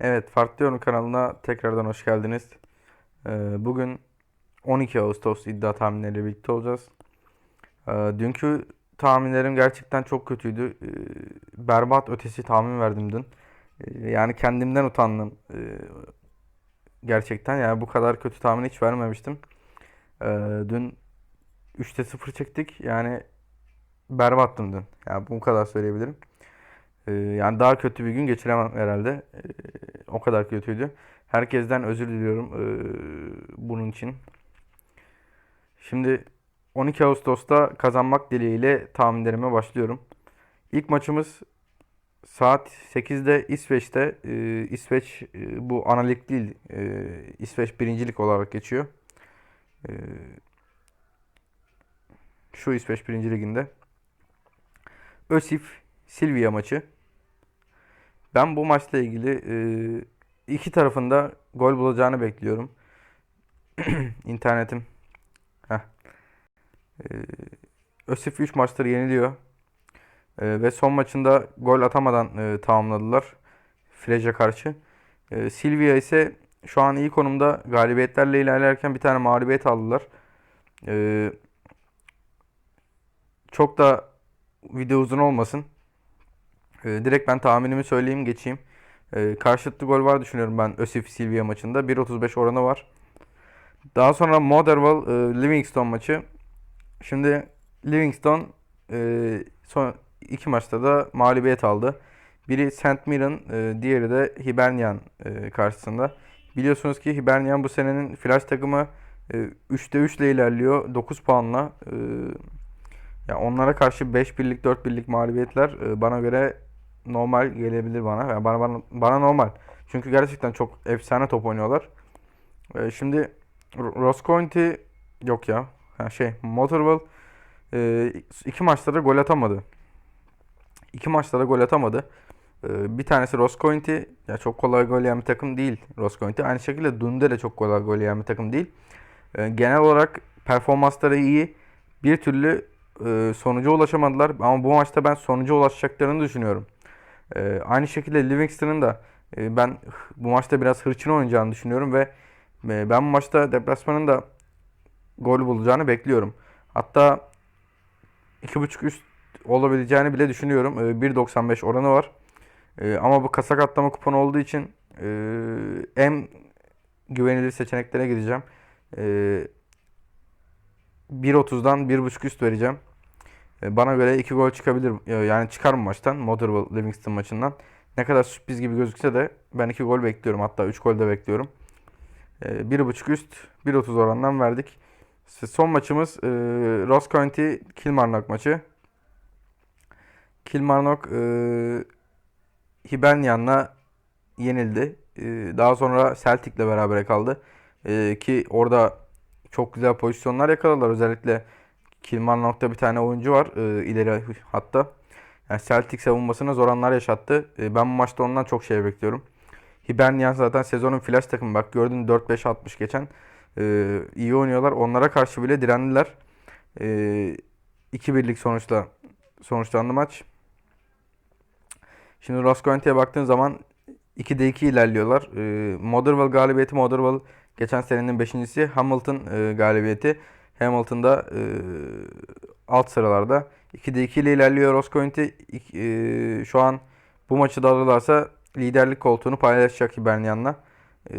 Evet, Farklı Yorum kanalına tekrardan hoş geldiniz. Ee, bugün 12 Ağustos iddia tahminleriyle birlikte olacağız. Ee, dünkü tahminlerim gerçekten çok kötüydü. Ee, berbat ötesi tahmin verdim dün. Yani kendimden utandım. Gerçekten yani bu kadar kötü tahmin hiç vermemiştim. Dün 3'te 0 çektik. Yani berbattım dün. Yani bu kadar söyleyebilirim. Ee, yani daha kötü bir gün geçiremem herhalde. Ee, o kadar kötüydü. Herkesten özür diliyorum ee, bunun için. Şimdi 12 Ağustos'ta kazanmak dileğiyle tahminlerime başlıyorum. İlk maçımız saat 8'de İsveç'te. Ee, İsveç e, bu ana lig değil. Ee, İsveç birincilik olarak geçiyor. Ee, şu İsveç birinci liginde. Ösif Silvia maçı. Ben bu maçla ilgili e, iki tarafında gol bulacağını bekliyorum. İnternetim. Heh. E, Ösif 3 maçtır yeniliyor. E, ve son maçında gol atamadan e, tamamladılar. Frej'e karşı. Silvia ise şu an iyi konumda galibiyetlerle ilerlerken bir tane mağlubiyet aldılar. Çok da video uzun olmasın. E, direkt ben tahminimi söyleyeyim geçeyim. E, karşılıklı gol var düşünüyorum ben Ösif Silvia maçında. 1.35 oranı var. Daha sonra Motherwell e, Livingston maçı. Şimdi Livingston e, son iki maçta da mağlubiyet aldı. Biri St. Mirren, e, diğeri de Hibernian e, karşısında. Biliyorsunuz ki Hibernian bu senenin flash takımı e, 3'te 3 ile ilerliyor. 9 puanla. E, ya onlara karşı 5 birlik 4 birlik mağlubiyetler e, bana göre normal gelebilir bana. Yani bana, bana bana normal. Çünkü gerçekten çok efsane top oynuyorlar. E, şimdi Ross County yok ya. Ha, şey Motherwell e, iki maçta da gol atamadı. İki maçta da gol atamadı. E, bir tanesi Ross County. Ya çok kolay gol yiyen bir takım değil Ross County. Aynı şekilde Dundee de çok kolay gol yiyen bir takım değil. E, genel olarak performansları iyi. Bir türlü e, sonuca ulaşamadılar. Ama bu maçta ben sonuca ulaşacaklarını düşünüyorum. E, aynı şekilde Livingston'ın da e, ben bu maçta biraz hırçın oynayacağını düşünüyorum ve e, ben bu maçta deplasmanın da gol bulacağını bekliyorum. Hatta 2.5 üst olabileceğini bile düşünüyorum. E, 1.95 oranı var. E, ama bu kasak atlama kuponu olduğu için e, en güvenilir seçeneklere gideceğim. E, 1.30'dan 1.5 üst vereceğim. E, Bana göre 2 gol çıkabilir. E, Yani çıkar mı maçtan? Motherwell Livingston maçından. Ne kadar sürpriz gibi gözükse de ben 2 gol bekliyorum. Hatta 3 gol de bekliyorum. E, 1.5 üst 1.30 orandan verdik. Son maçımız e, Ross County Kilmarnock maçı. Kilmarnock e, Hibernian'la yenildi. E, daha sonra Celtic'le beraber kaldı. E, ki orada çok güzel pozisyonlar yakaladılar. Özellikle Kilmarnock'ta bir tane oyuncu var e, ileri hatta. Yani Celtic savunmasına zor anlar yaşattı. E, ben bu maçta ondan çok şey bekliyorum. Hibernian zaten sezonun flash takımı. Bak gördün 4-5 atmış geçen. E, iyi oynuyorlar. Onlara karşı bile direndiler. E, 2-1'lik sonuçla sonuçlandı maç. Şimdi Ross County'ye baktığın zaman 2'de 2 ilerliyorlar. E, Motherwell galibiyeti Motherwell geçen senenin 5.si. Hamilton e, galibiyeti. Hamilton'da e, alt sıralarda. 2'de 2 ile ilerliyor. İk- e, şu an bu maçı da alırlarsa liderlik koltuğunu paylaşacak Hibernian'la. E,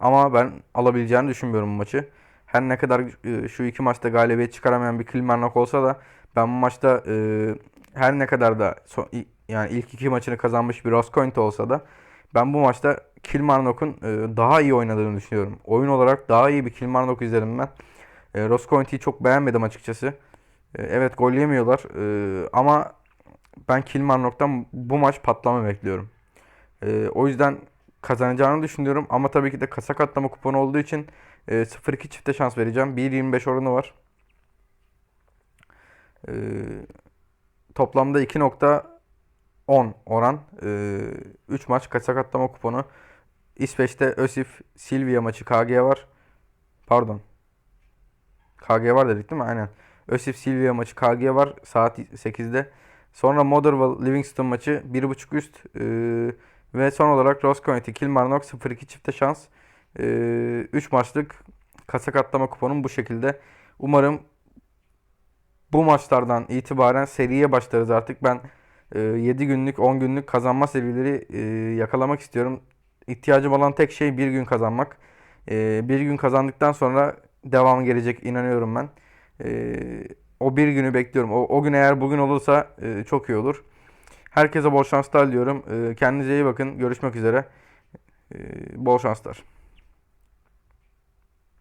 ama ben alabileceğini düşünmüyorum bu maçı. Her ne kadar e, şu iki maçta galibiyet çıkaramayan bir Kilmarnock olsa da ben bu maçta e, her ne kadar da son, yani ilk iki maçını kazanmış bir Ross County olsa da ben bu maçta Kilmarnock'un e, daha iyi oynadığını düşünüyorum. Oyun olarak daha iyi bir Kilmarnock izledim ben. E, Ross çok beğenmedim açıkçası. E, evet gol yemiyorlar E, ama ben Kilmarnock'tan bu maç patlama bekliyorum. E, o yüzden kazanacağını düşünüyorum ama tabii ki de kasak atlama kuponu olduğu için e, 0-2 çifte şans vereceğim. 1.25 oranı var. E, toplamda 2.10 oran. E, 3 maç kasak atlama kuponu. İsveç'te Ösif Silvia maçı KG var. Pardon. KG var dedik değil mi? Aynen. Ösif Silvia maçı KG var saat 8'de. Sonra Motherwell Livingston maçı 1.5 üst. Ee, Ve son olarak Rose County Kilmarnock 0-2 çifte şans. 3 maçlık kasa katlama kuponum bu şekilde. Umarım bu maçlardan itibaren seriye başlarız artık. Ben 7 günlük 10 günlük kazanma serileri e, yakalamak istiyorum. İhtiyacım olan tek şey bir gün kazanmak. E, bir gün kazandıktan sonra devam gelecek inanıyorum ben. E, o bir günü bekliyorum. O, o gün eğer bugün olursa e, çok iyi olur. Herkese bol şanslar diliyorum. E, kendinize iyi bakın. Görüşmek üzere. E, bol şanslar.